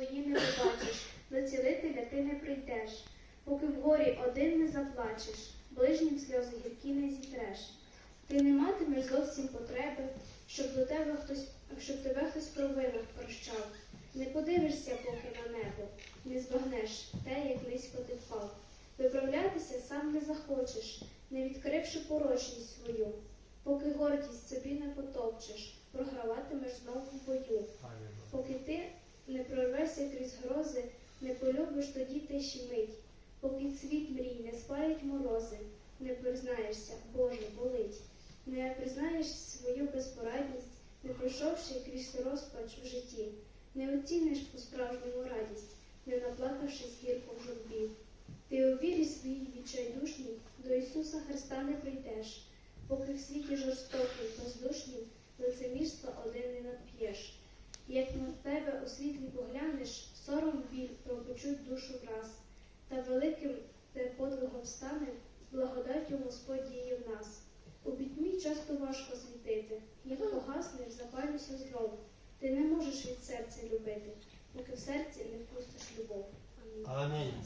свої не побачиш, до цілителя ти не прийдеш, поки в горі один не заплачеш, ближнім сльози гіркі не зітреш. Ти не матимеш зовсім потреби, щоб до тебе хтось, щоб тебе хтось провинах прощав. Не подивишся поки на небо, не збагнеш те, як низько ти впав. Виправлятися сам не захочеш, не відкривши порожність свою. Поки гордість собі не потопчеш, програватимеш знову в бою. Поки не полюбиш тоді тиші мить. Поки цвіт мрій не спалять морози, не признаєшся, Боже, болить. Не признаєш свою безпорадність, не пройшовши крізь розпач в житті, не оціниш по-справжньому радість, не наплакавшись гірко в журбі. Ти у вірі своїй відчайдушній до Ісуса Христа не прийдеш, поки в світі жорстокий, бездушній, надп'єш. На тебе у світлі поглянеш, сором біль пропочуть душу враз, та великим те подвигом стане, благодаттю Господь діє в нас. У пітьмі часто важко світити, як погаснеш, запалюся знову. Ти не можеш від серця любити, поки в серці не впустиш любов. Амінь. Амінь.